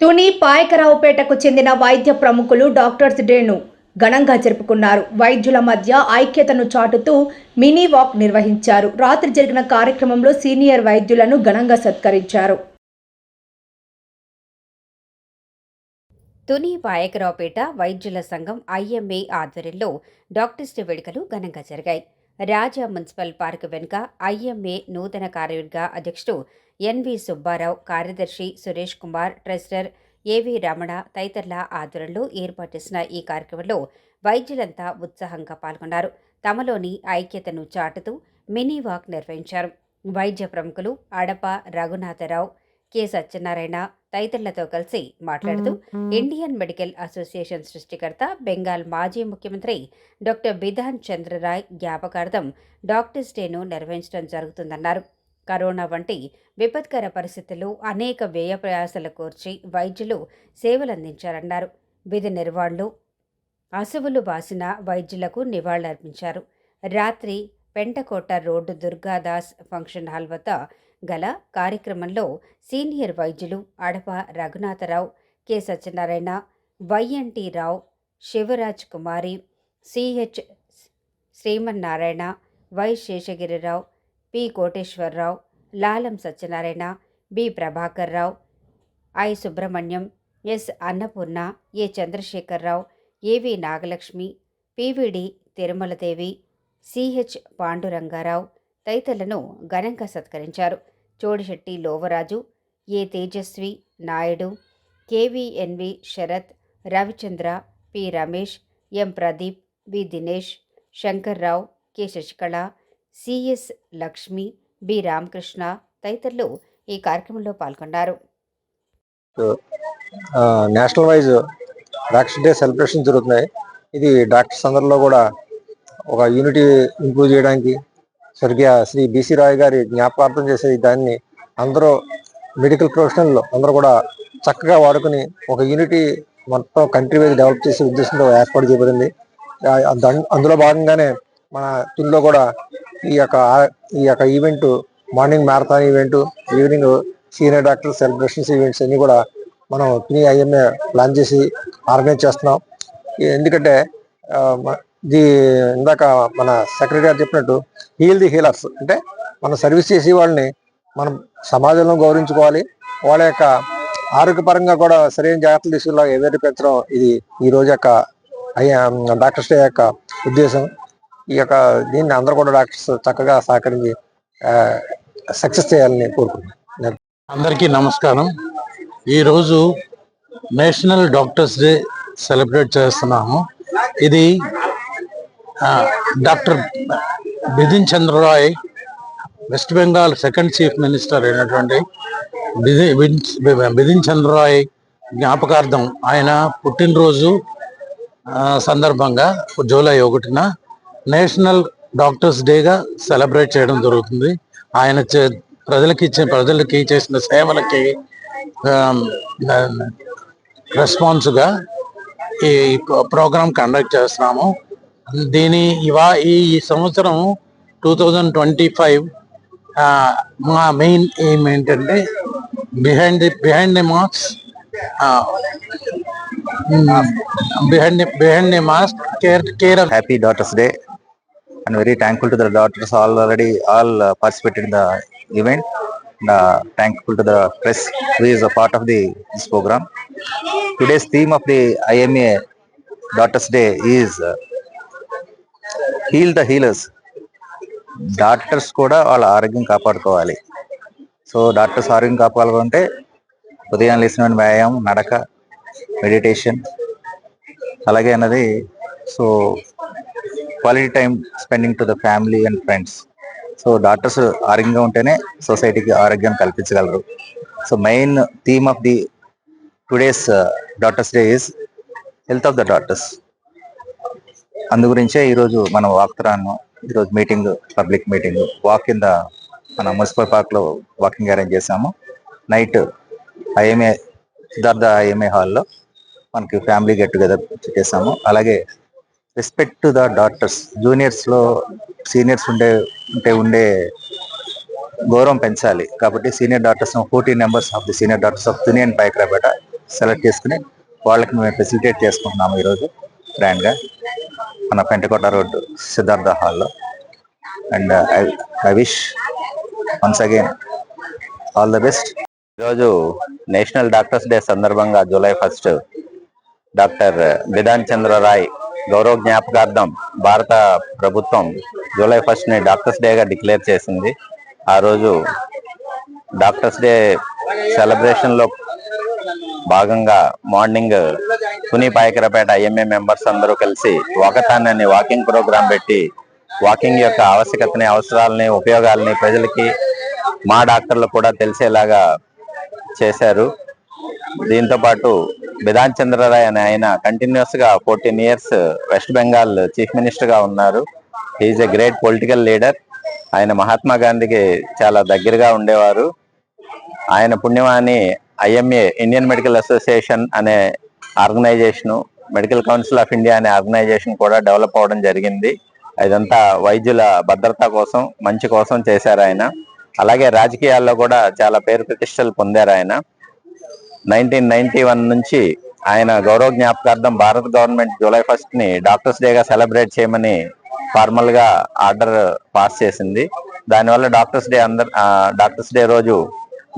తుని పాయకరావుపేటకు చెందిన వైద్య ప్రముఖులు డాక్టర్స్ డేను ఘనంగా జరుపుకున్నారు. వైద్యుల మధ్య ఐక్యతను చాటుతూ మినీ వాక్ నిర్వహించారు. రాత్రి జరిగిన కార్యక్రమంలో సీనియర్ వైద్యులను ఘనంగా సత్కరించారు. తుని పాయకరావుపేట వైద్యుల సంఘం ఐఎంఏ ఆధ్వర్యంలో డాక్టర్స్ డే వేడుకలు ఘనంగా జరిగాయి. రాజా మున్సిపల్ పార్క్ వెనుక ఐఎంఏ నూతన కార్యవర్గ అధ్యక్షుడు ఎన్వి సుబ్బారావు కార్యదర్శి సురేష్ కుమార్ ట్రెజరర్ ఏవి రమణ తదితరుల ఆధ్వర్యంలో ఏర్పాటు చేసిన ఈ కార్యక్రమంలో వైద్యులంతా ఉత్సాహంగా పాల్గొన్నారు. తమలోని ఐక్యతను చాటుతూ మినీ వాక్ నిర్వహించారు. వైద్య ప్రముఖులు అడప రఘునాథరావు కె సత్యనారాయణ తదితరులతో కలిసి మాట్లాడుతూ ఇండియన్ మెడికల్ అసోసియేషన్ సృష్టికర్త బెంగాల్ మాజీ ముఖ్యమంత్రి డాక్టర్ బిధాన్ చంద్రరాయ్ జ్ఞాపకార్థం డాక్టర్స్ డేను నిర్వహించడం జరుగుతుందన్నారు. కరోనా వంటి విపత్కర పరిస్థితులు అనేక వ్యయ ప్రయాసాలు కోర్చి వైద్యులు సేవలందించారన్నారు. విధి నిర్వాళ్ళు అసువులు బాసిన వైద్యులకు నివాళులర్పించారు. రాత్రి Pentakota road Durgadas function hall వద్ద గల కార్యక్రమంలో సీనియర్ వైద్యులు Adapa Raghunatharao K. Satyanarayana YNT Rao Shivaraj Kumari CH Srimannarayana Y. Seshagirirao P. Koteswararao Lalam Satyanarayana B. Prabhakar Rao I. Subrahmanyam S. Annapurna A. Chandrasekhararao AV Nagalakshmi PVD Tirumaladevi CH Pandurangarao తదితరులను ఘనంగా సత్కరించారు. Chodisetti Lovaraju A. Tejaswi Naidu KVNV Sarath Ravichandra P. Ramesh M. Pradeep V. Dinesh Sankarrao K. Sasikala CS Lakshmi B Ramakrishna తదితరులు ఈ కార్యక్రమంలో పాల్గొన్నారు. National wise doctors day celebration జరుగుతున్నాయి. ఇది doctors అందరిలో కూడా ఒక యూనిటీ ఇంప్రూవ్ చేయడానికి స్వర్గీయ శ్రీ బిసి రాయ్ గారి జ్ఞాపకార్థం చేసే దాన్ని అందరూ మెడికల్ ప్రొఫెషనల్ అందరూ కూడా చక్కగా వాడుకుని ఒక యూనిటీ మొత్తం కంట్రీ వైజ్ డెవలప్ చేసే ఉద్దేశంతో ఏర్పాటు చేయబడింది. అందులో భాగంగానే మన తుల్లో కూడా ఈ యొక్క ఈ యొక్క event morning marathon event evening senior doctor celebrations events అన్ని కూడా మనం పిని ఐఎంఏ ప్లాన్ చేసి ఆర్గనైజ్ చేస్తున్నాం. ఎందుకంటే ది ఇందాక మన సెక్రటరీ గారు చెప్పినట్టు హీల్ ది హీలర్స్. అంటే మనం సర్వీస్ చేసే వాళ్ళని మనం సమాజంలో గౌరవించుకోవాలి. వాళ్ళ యొక్క ఆరోగ్యపరంగా కూడా సరైన జాగ్రత్తలు తీసుకులా ఎవరి పెంచడం ఇది ఈ రోజు యొక్క డాక్టర్స్ డే యొక్క ఉద్దేశం. ఈ యొక్క దీన్ని అందరూ కూడా డాక్టర్స్ చక్కగా సహకరించి సక్సెస్ చేయాలని కోరుకుంటున్నాను. అందరికీ నమస్కారం. ఈరోజు నేషనల్ డాక్టర్స్ డే సెలబ్రేట్ చేస్తున్నాము. ఇది doctor బిధిన్ Chandra Roy west Bengal second chief minister అయినటువంటి బిధి- బిన్- చంద్ర చంద్రరాయ్ జ్ఞాపకార్థం ఆయన పుట్టినరోజు సందర్భంగా జూలై ఒకటిన నేషనల్ డాక్టర్స్ డేగా సెలబ్రేట్ చేయడం జరుగుతుంది. ఆయన చే- ప్రజలకి ఇచ్చే ప్రజలకి చేసిన సేవలకి రెస్పాన్స్గా ఈ ప్రోగ్రాం కండక్ట్ చేస్తున్నాము. దీని ఇవా ఈ సంవత్సరం టూ థౌజండ్ ట్వంటీ ఫైవ్ మా మెయిన్ ఎయిమ్ ఏంటంటే behind the behind the marks behind behind the mask care care happy daughters day. And very thankful to the daughters all already all uh, participated in the event and, uh, thankful to the press who is a part of the this program today's theme of the ima daughters day is uh, heal the healers doctors కూడా వాళ్ళ ఆరోగ్యం కాపాడుకోవాలి so doctors ఆరోగ్యం కాపాడుకుంటే ఉదయం లేచిన వ్యాయామం నడక meditation అలాగే అన్నది so quality time spending to the family and friends so doctors ఆరోగ్యంగా ఉంటేనే సొసైటీకి ఆరోగ్యం కల్పించగలరు. So main theme of the today's doctors day is health of the doctors అందు గురించే ఈరోజు మనం వాక్తరాను ఈరోజు మీటింగ్ పబ్లిక్ మీటింగ్ వాక్ కింద మన మున్సిపల్ పార్క్లో వాకింగ్ అరేంజ్ చేసాము నైట్ ఐఎంఏ సిద్ధార్థ ఐఎంఏ హాల్లో మనకి ఫ్యామిలీ గెట్ టుగెదర్ చేసాము అలాగే రెస్పెక్ట్ టు ద డాక్టర్స్ జూనియర్స్లో సీనియర్స్ ఉండే ఉంటే ఉండే గౌరవం పెంచాలి. కాబట్టి senior doctors fourteen members of the senior doctors of Tuni and Payakaraopeta select చేసుకుని వాళ్ళకి మేము ఫెసిలిటేట్ చేసుకుంటున్నాము ఈరోజు గ్రాండ్గా మన పెంటకోట రోడ్ సిద్ధార్థ హాల్లో. And I wish once again all the best ఈరోజు నేషనల్ డాక్టర్స్ డే సందర్భంగా July first doctor Bidhan Chandra Roy గౌరవ జ్ఞాపకార్థం భారత ప్రభుత్వం జూలై ఫస్ట్ని డాక్టర్స్ డేగా డిక్లేర్ చేసింది. ఆ రోజు డాక్టర్స్ డే సెలబ్రేషన్లో భాగంగా మార్నింగ్ పునీ పాయకరపేట ఐఎంఏ మెంబర్స్ అందరూ కలిసి వాకథాన్ వాకింగ్ ప్రోగ్రాం పెట్టి వాకింగ్ యొక్క ఆవశ్యకతని అవసరాలని ఉపయోగాలని ప్రజలకి మా డాక్టర్లు కూడా తెలిసేలాగా చేశారు. దీంతో పాటు బిధాన్ చంద్రరాయ్ అనే ఆయన కంటిన్యూస్గా fourteen years West Bengal chief మినిస్టర్గా ఉన్నారు. Is a great political leader ఆయన మహాత్మా గాంధీకి చాలా దగ్గరగా ఉండేవారు. ఆయన పుణ్యమాని ఐఎంఏ ఇండియన్ మెడికల్ అసోసియేషన్ అనే organisation medical council of India అనే ఆర్గనైజేషన్ కూడా డెవలప్ అవడం జరిగింది. ఇదంతా వైద్యుల భద్రత కోసం మంచి కోసం చేశారు ఆయన. అలాగే రాజకీయాల్లో కూడా చాలా పేరు ప్రతిష్టలు పొందారు ఆయన. నైన్టీన్ నైన్టీ వన్ నుంచి ఆయన గౌరవ జ్ఞాపకార్థం భారత గవర్నమెంట్ జూలై ఫస్ట్ని డాక్టర్స్ డేగా సెలబ్రేట్ చేయమని ఫార్మల్గా ఆర్డర్ పాస్ చేసింది. దానివల్ల డాక్టర్స్ డే అందరు డాక్టర్స్ డే రోజు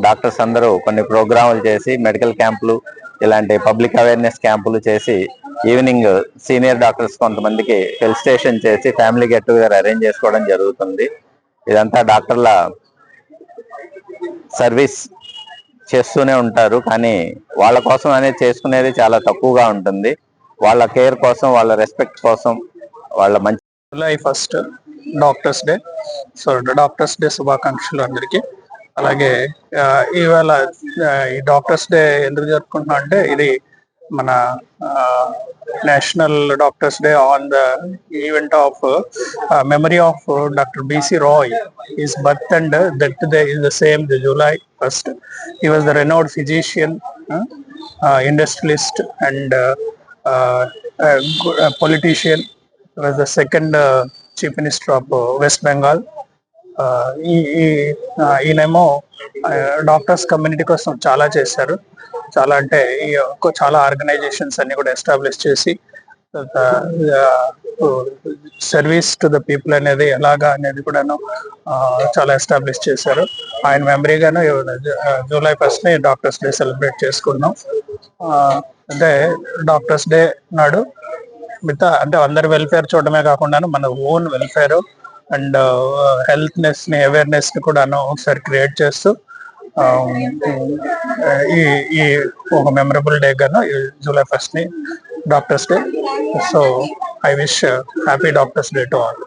డాక్టర్స్ అందరూ కొన్ని ప్రోగ్రాములు చేసి మెడికల్ క్యాంపులు ఇలాంటి పబ్లిక్ అవేర్నెస్ క్యాంపులు చేసి ఈవినింగ్ సీనియర్ డాక్టర్స్ కొంతమందికి ఫెలిసిటేషన్ చేసి ఫ్యామిలీ గెట్ టుగెదర్ అరేంజ్ చేసుకోవడం జరుగుతుంది. ఇదంతా డాక్టర్ల సర్వీస్ చేస్తూనే ఉంటారు కానీ వాళ్ళ కోసం అనేది చేసుకునేది చాలా తక్కువగా ఉంటుంది. వాళ్ళ కేర్ కోసం వాళ్ళ రెస్పెక్ట్ కోసం వాళ్ళ మంచి July first doctors day. So doctors day శుభాకాంక్షలు అందరికీ. అలాగే ఈవేళ ఇవాళ ఈ డాక్టర్స్ డే ఎందుకు జరుపుకుంటున్నాం అంటే ఇది మన National Doctors Day on the event of uh, memory of uh, Dr. B.C. Roy. His birth and uh, death day is the same, the July 1st. He was the renowned physician, uh, uh, industrialist, and uh, uh, uh, politician. He was the second uh, Chief Minister of uh, West Bengal. ఈ ఈ- ఈయనేమో doctors community కోసం చాలా చేశారు. చాలా అంటే ఈ చాలా ఆర్గనైజేషన్స్ అన్ని కూడా ఎస్టాబ్లిష్ చేసి సర్వీస్ టు ద పీపుల్ అనేది ఎలాగా అనేది కూడాను చాలా ఎస్టాబ్లిష్ చేశారు. ఆయన మెమరీగాను జూలై ఫస్ట్ని డాక్టర్స్ డే సెలబ్రేట్ చేసుకున్నాం. అంటే డాక్టర్స్ డే నాడు మిగతా అంటే అందరి వెల్ఫేర్ చూడడమే కాకుండా మన ఓన్ వెల్ఫేర్ అండ్ హెల్త్నెస్ని అవేర్నెస్ని కూడాను ఒకసారి క్రియేట్ చేస్తూ ఈ ఈ ఒక మెమరబుల్ డే గాను ఈ July ఫస్ట్ని doctors day. So I wish happy doctors day to all.